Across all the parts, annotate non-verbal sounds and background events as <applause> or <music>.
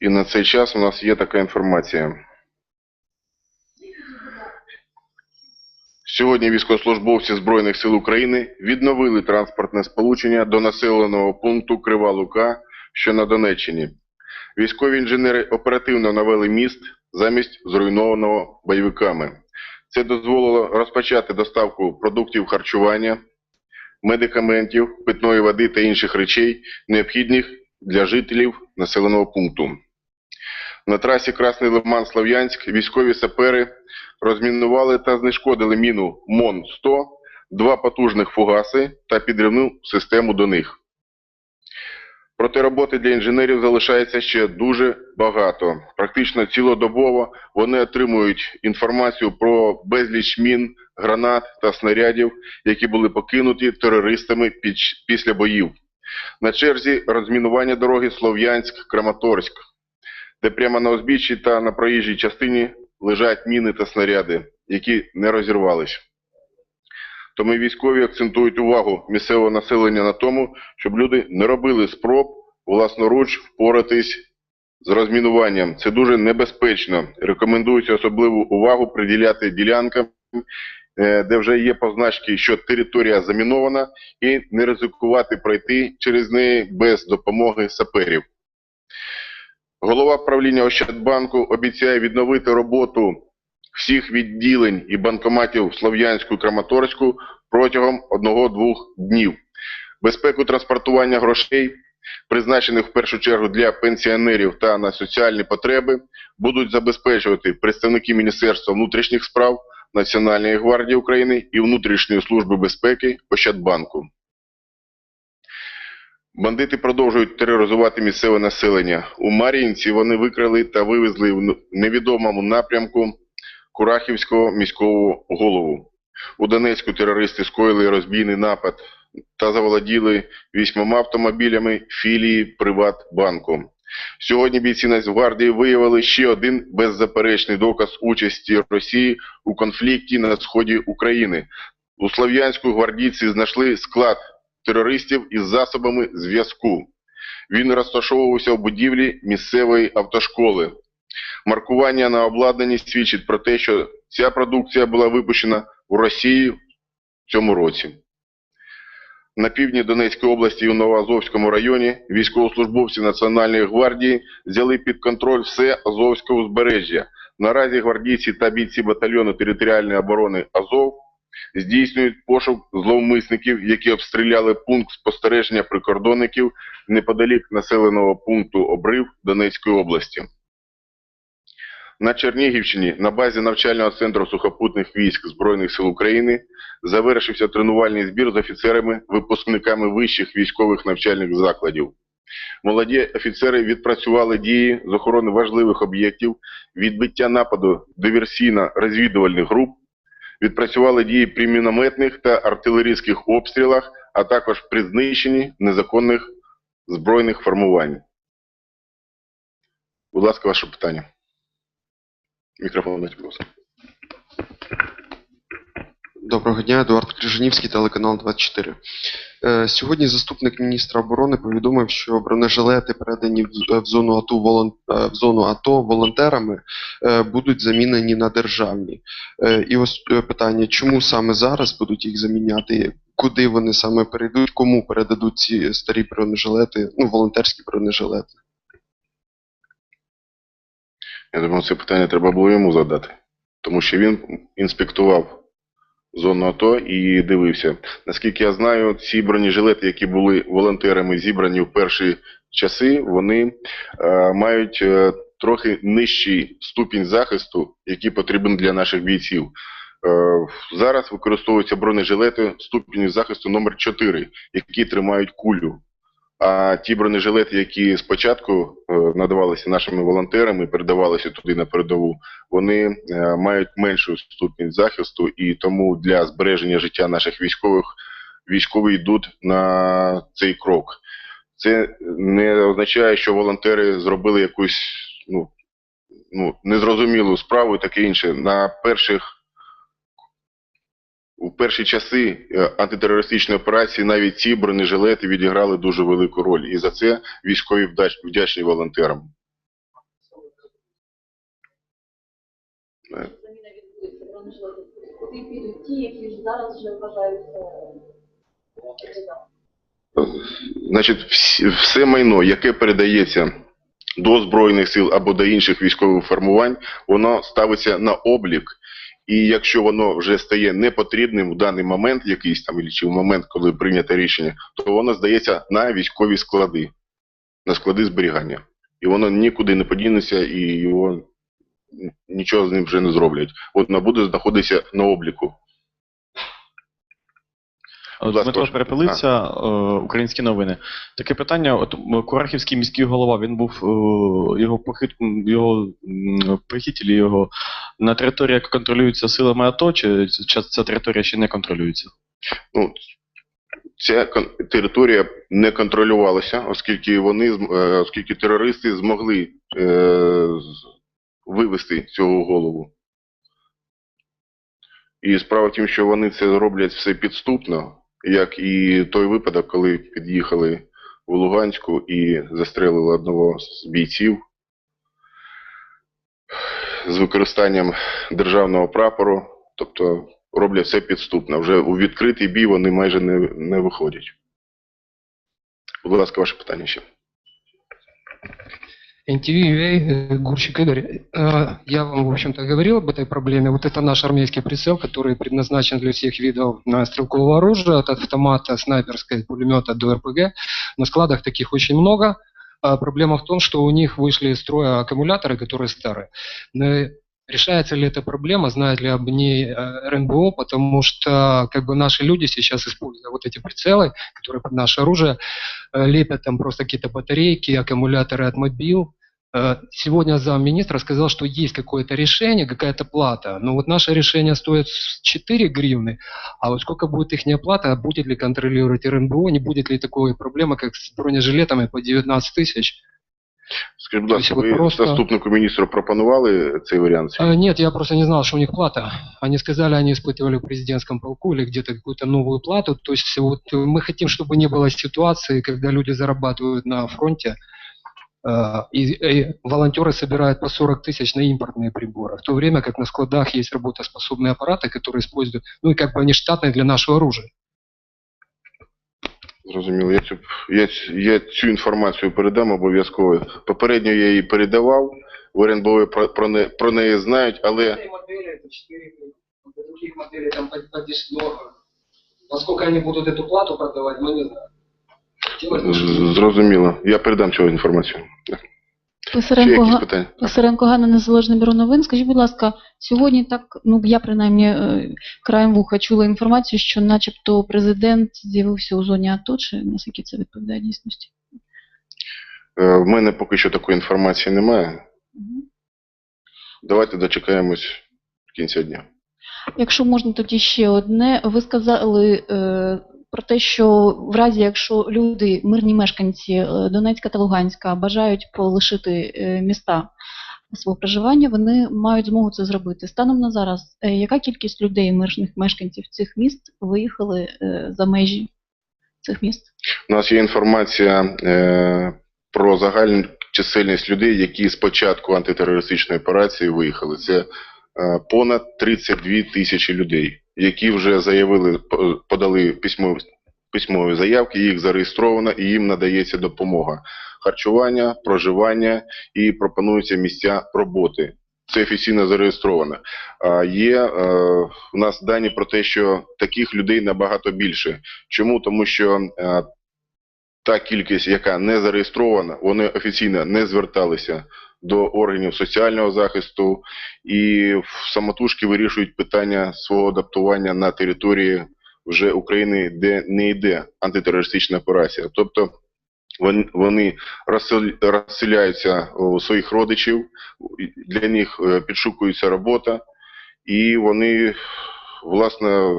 І на цей час у нас є така інформація. Сьогодні військовослужбовці Збройних сил України відновили транспортне сполучення до населеного пункту Крива Лука, що на Донеччині. Військові інженери оперативно навели міст замість зруйнованого бойовиками. Це дозволило розпочати доставку продуктів харчування, медикаментів, питної води та інших речей, необхідних для жителів населеного пункту. На трасі Красний Лиман-Слов'янськ військові сапери розмінували та знешкодили міну МОН-100, два потужних фугаси та підривну систему до них. Проте роботи для інженерів залишається ще дуже багато. Практично цілодобово вони отримують інформацію про безліч мін, гранат та снарядів, які були покинуті терористами після боїв. На черзі розмінування дороги Слов'янськ-Краматорськ, де прямо на узбіччі та на проїжджій частині лежать міни та снаряди, які не розірвались. Тому військові акцентують увагу місцевого населення на тому, щоб люди не робили спроб власноруч впоратись з розмінуванням. Це дуже небезпечно. Рекомендується особливу увагу приділяти ділянкам, де вже є позначки, що територія замінована, і не ризикувати пройти через неї без допомоги саперів. Голова правління Ощадбанку обіцяє відновити роботу всіх відділень і банкоматів Слов'янську і Краматорську протягом одного-двох днів. Безпеку транспортування грошей, призначених в першу чергу для пенсіонерів та на соціальні потреби, будуть забезпечувати представники Міністерства внутрішніх справ, Національної гвардії України і Внутрішньої служби безпеки Ощадбанку. Бандити продовжують тероризувати місцеве населення. У Мар'їнці вони викрали та вивезли в невідомому напрямку Курахівського міського голову. У Донецьку терористи скоїли розбійний напад та заволоділи вісьмома автомобілями філії Приватбанку. Сьогодні бійці Нацгвардії виявили ще один беззаперечний доказ участі Росії у конфлікті на сході України. У Слов'янську гвардійці знайшли склад терористів із засобами зв'язку. Він розташовувався в будівлі місцевої автошколи. Маркування на обладнанні свідчить про те, що ця продукція була випущена у Росії в цьому році. На півдні Донецької області і у Новоазовському районі військовослужбовці Національної гвардії взяли під контроль все Азовське узбережжя. Наразі гвардійці та бійці батальйону територіальної оборони Азов здійснюють пошук зловмисників, які обстріляли пункт спостереження прикордонників неподалік населеного пункту Обрив Донецької області. На Чернігівщині на базі навчального центру сухопутних військ Збройних сил України завершився тренувальний збір з офіцерами, випускниками вищих військових навчальних закладів. Молоді офіцери відпрацювали дії з охорони важливих об'єктів, відбиття нападу диверсійно-розвідувальних груп, відпрацювали дії при мінометних та артилерійських обстрілах, а також при знищенні незаконних збройних формувань. Будь ласка, ваше питання. Мікрофон будь ласка. Доброго дня, Едуард Крижанівський, телеканал 24. Е, Сьогодні заступник міністра оборони повідомив, що бронежилети, передані в зону АТО, е, в зону АТО волонтерами, е, будуть замінені на державні. І ось питання, чому саме зараз будуть їх заміняти, куди вони саме перейдуть, кому передадуть ці старі бронежилети, ну, волонтерські бронежилети? Я думаю, це питання треба було йому задати, тому що він інспектував зону АТО і дивився. Наскільки я знаю, ці бронежилети, які були волонтерами зібрані в перші часи, вони е, мають е, трохи нижчий ступінь захисту, який потрібен для наших бійців. Е, зараз використовуються бронежилети ступіню захисту номер 4, які тримають кулю. А ті бронежилети, які спочатку е, надавалися нашими волонтерами, передавалися туди на передову, вони е, мають меншу ступінь захисту, і тому для збереження життя наших військових військові йдуть на цей крок. Це не означає, що волонтери зробили якусь ну, ну, незрозумілу справу і таке інше. На перших у перші часи е, антитерористичної операції навіть ці бронежилети відіграли дуже велику роль. І за це військові вдячні волонтерам. Е, ті, які ж зараз вже вважаються. Значить, все майно, яке передається до Збройних сил або до інших військових формувань, воно ставиться на облік. І якщо воно вже стає непотрібним в даний момент, якийсь там, чи в момент, коли прийнято рішення, то воно здається на військові склади, на склади зберігання. І воно нікуди не подінеться, і його нічого з ним вже не зроблять. От воно буде знаходитися на обліку. Дмитро Перепелиця, е, Українські новини. Таке питання. От Курахівський міський голова, він був е, його похід, м, його чи його на території, яка контролюється силами АТО, чи ця, територія ще не контролюється? ну, ця територія не контролювалася, оскільки вони е, оскільки терористи змогли е, вивести цього голову. І справа в тім, що вони це роблять все підступно, як і той випадок, коли під'їхали в Луганську і застрелили одного з бійців з використанням державного прапору, тобто роблять все підступно. Вже у відкритий бій вони майже не, не виходять. Будь ласка, ваше питання ще. NTV, э, Гурчик Игорь, Э, я вам, в общем-то, говорил об этой проблеме. Вот это наш армейский прицел, который предназначен для всех видов э, стрелкового оружия, от автомата, снайперской, пулемета до РПГ. На складах таких очень много. А проблема в том, что у них вышли из строя аккумуляторы, которые старые. Решается ли эта проблема, знает ли об ней э, РНБО, потому что как бы наши люди сейчас, используя вот эти прицелы, которые под наше оружие, э, лепят там просто какие-то батарейки, аккумуляторы от мобил. Э, Сегодня замминистра сказал, что есть какое-то решение, какая-то плата. Но вот наше решение стоит с 4 гривны, а вот сколько будет их плата, будет ли контролировать РНБО, не будет ли такой проблемы, как с бронежилетами по 19 тысяч. Скажіть, будь ласка, Тобто ви просто- заступнику міністру пропонували цей варіант? Э, Нет, я просто не знал, что у них плата. Они сказали, они испытывали в президентском полку или где-то какую-то новую плату. То есть вот э, мы хотим, чтобы не было ситуации, когда люди зарабатывают на фронте, э, и, и волонтеры собирают по 40 тысяч на импортные приборы, в то время как на складах есть работоспособные аппараты, которые используют, ну и как бы они штатные для нашего оружия. Зрозуміло. Я цю, я, ц- я цю інформацію передам обов'язково. Попередньо я її передавав. В РНБО про, про, не, про неї знають, але модели это 4 других моделей там подешевле. Насколько они будут эту плату продавать, мы не знаем. з- зрозуміло. Я передам цю інформацію. Писаренко, якісь Га- питання? Писаренко Ганна, Незалежне бюро новин. Скажіть, будь ласка, сьогодні так, ну я принаймні е, краєм вуха чула інформацію, що начебто президент з'явився у зоні АТО, чи наскільки це відповідає дійсності? Е, В мене поки що такої інформації немає. Мгм. Давайте дочекаємось кінця дня. Якщо можна тоді ще одне, ви сказали е, про те, що в разі, якщо люди, мирні мешканці е, Донецька та Луганська бажають полишити е, міста свого проживання, вони мають змогу це зробити. Станом на зараз, е, яка кількість людей, мирних мешканців цих міст, виїхали за межі цих міст? У нас є інформація про загальну чисельність людей, які з початку антитерористичної операції виїхали. Це понад 32 тисячі людей, які вже заявили, по- подали письмові, письмові заявки, їх зареєстровано і їм надається допомога. Харчування, проживання і пропонуються місця роботи. Це офіційно зареєстровано. А є е, у нас дані про те, що таких людей набагато більше. Чому? Тому що е, та кількість, яка не зареєстрована, вони офіційно не зверталися до органів соціального захисту і самотужки вирішують питання свого адаптування на території вже України, де не йде антитерористична операція. Тобто вони розсел- розселяються у своїх родичів, для них е, підшукується робота, і вони власне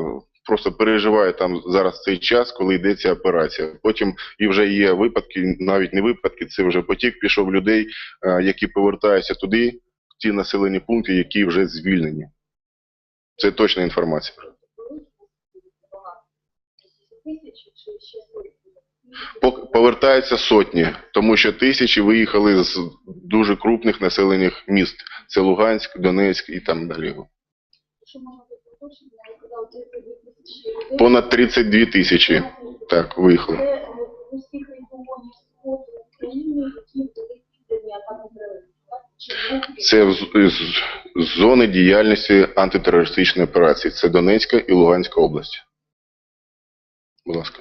просто переживають там зараз цей час, коли йдеться операція. Потім і вже є випадки, навіть не випадки, це вже потік пішов людей, е, які повертаються туди, в ті населені пункти, які вже звільнені. Це точна інформація. Повертаються сотні, тому що тисячі виїхали з дуже крупних населених міст. Це Луганськ, Донецьк і там далі. Понад 32 тисячі так виїхали. Це з, зони діяльності антитерористичної операції. Це Донецька і Луганська область. Будь ласка.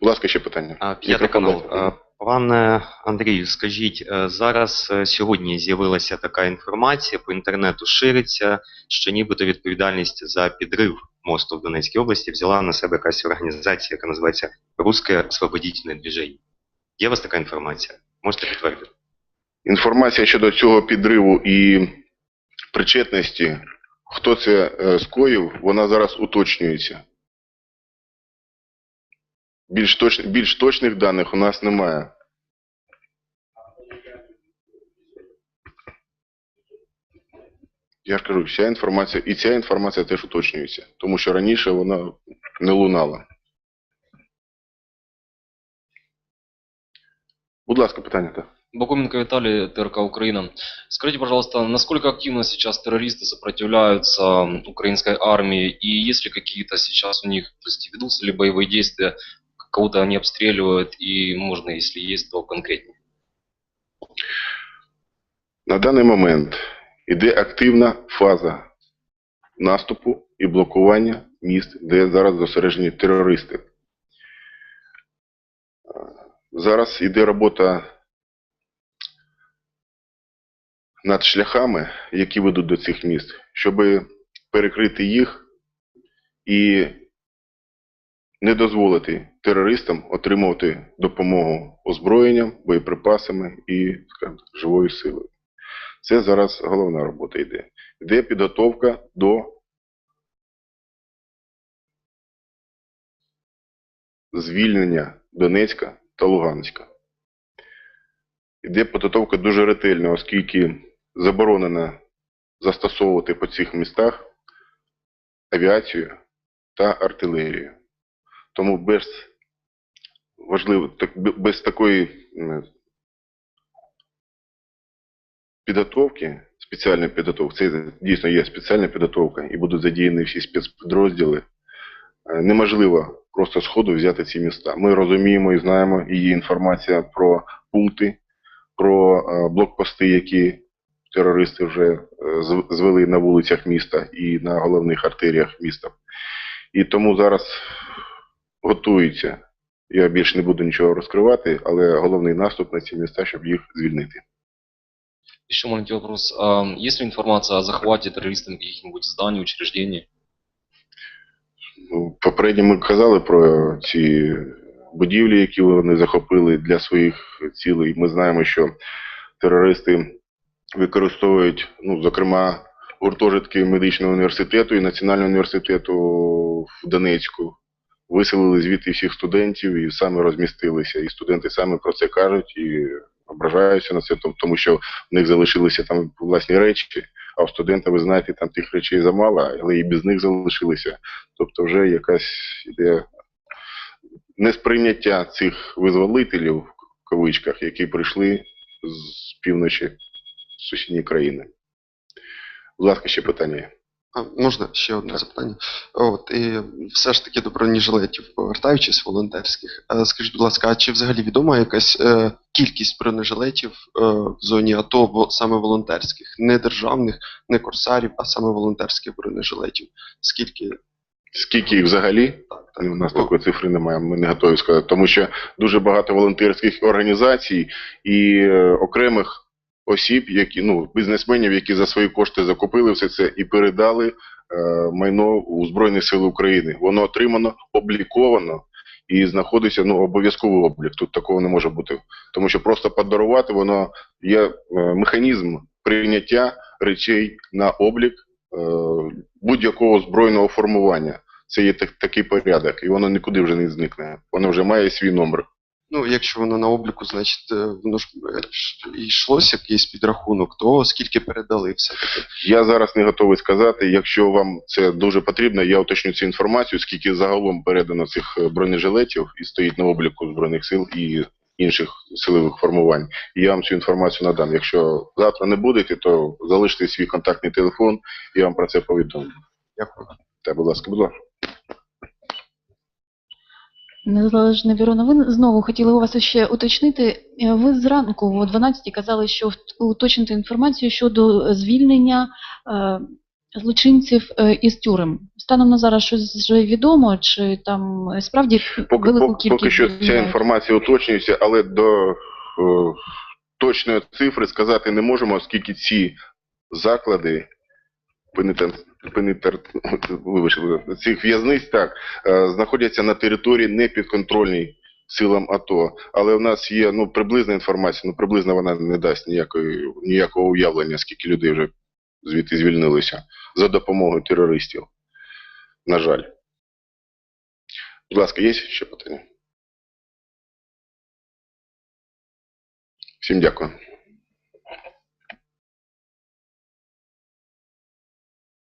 Будь ласка, ще питання. П'ятий канал. Пане Андрію, скажіть, е, зараз е, сьогодні з'явилася така інформація, по інтернету шириться, що нібито відповідальність за підрив мосту в Донецькій області взяла на себе якась організація, яка називається Русське освободітельне движення. Є у вас така інформація? Можете підтвердити? Інформація щодо цього підриву і причетності, хто це е, скоїв, вона зараз уточнюється. Більш, точ, більш точних даних у нас немає. Я ж кажу, вся інформація, і ця інформація теж уточнюється, тому що раніше вона не лунала. Будь ласка, питання так. Бакуменко Виталий, ТРК Украина. Скажите, пожалуйста, насколько активно сейчас террористы сопротивляются м, украинской армии и есть ли какие-то сейчас у них, то есть ведутся ли боевые действия, кого-то они обстреливают и можно, если есть, то конкретнее? На даний момент іде активна фаза наступу і блокування міст, де зараз зосереджені терористи. Зараз іде робота над шляхами, які ведуть до цих міст, щоб перекрити їх і не дозволити терористам отримувати допомогу озброєнням, боєприпасами і скажімо, живою силою. Це зараз головна робота йде. Йде підготовка до звільнення Донецька та Луганська. Йде підготовка дуже ретельна, оскільки заборонено застосовувати по цих містах авіацію та артилерію. Тому без важливо, без такої підготовки, спеціальної підготовки, це дійсно є спеціальна підготовка і будуть задіяні всі спецпідрозділи. Е, Неможливо просто сходу взяти ці міста. Ми розуміємо і знаємо, і є інформація про пункти, про е, блокпости, які терористи вже е, звели на вулицях міста і на головних артеріях міста. І тому зараз готується. Я більше не буду нічого розкривати, але головний наступ на ці міста, щоб їх звільнити. Еще маленький вопрос. А, есть ли информация о захвате террористами каких-нибудь зданий, учреждений? Ну, Попередньо ми казали про ці будівлі, які вони захопили для своїх цілей. Ми знаємо, що терористи використовують, ну, зокрема, гуртожитки медичного університету і Національного університету в Донецьку. Виселили звідти всіх студентів і саме розмістилися. І студенти саме про це кажуть і ображаються на це, тому що в них залишилися там власні речі, а у студента, ви знаєте, там тих речей замало, але і без них залишилися. Тобто вже якась іде несприйняття цих визволителів в кавичках, які прийшли з півночі сусідньої країни. Будь ласка, ще питання. Можна ще одне запитання? От, і все ж таки до бронежилетів, повертаючись волонтерських. Е, скажіть, будь ласка, а чи взагалі відома якась е, кількість бронежилетів е, в зоні АТО саме волонтерських, не державних, не корсарів, а саме волонтерських бронежилетів? Скільки Скільки їх взагалі? так, так? Ну, У нас такої цифри немає, ми не готові сказати, тому що дуже багато волонтерських організацій і е, окремих осіб, які ну бізнесменів, які за свої кошти закупили все це і передали е, майно у Збройні Сили України. Воно отримано, обліковано і знаходиться ну обов'язковий облік. Тут такого не може бути, тому що просто подарувати воно є е, механізм прийняття речей на облік е, будь-якого збройного формування. Це є так, такий порядок, і воно нікуди вже не зникне. Воно вже має свій номер. Ну, якщо воно на обліку, значить е, воно ж е, йшлося якийсь підрахунок, то скільки передали все-таки. Я зараз не готовий сказати. Якщо вам це дуже потрібно, я уточню цю інформацію, скільки загалом передано цих е, бронежилетів і стоїть на обліку Збройних сил і інших силових формувань. І я вам цю інформацію надам. Якщо завтра не будете, то залиште свій контактний телефон, і я вам про це повідомлю. Дякую. Так, будь ласка, будь ласка. Незалежне бюро новин. Знову хотіли у вас ще уточнити. Е, Ви зранку о 12 казали, що уточнити інформацію щодо звільнення е, злочинців е, із тюрем. Станом на зараз щось вже відомо, чи там справді Поки, велику поки, кількість поки що ця інформація уточнюється, але до е, точної цифри сказати не можемо, оскільки ці заклади пенітер, <laughs> вибачте, цих в'язниць так, е, знаходяться на території непідконтрольній силам АТО. Але в нас є ну, приблизна інформація, ну приблизно вона не дасть ніякої, ніякого уявлення, скільки людей вже звідти звільнилися за допомогою терористів. На жаль. Будь ласка, є ще питання? Всім дякую.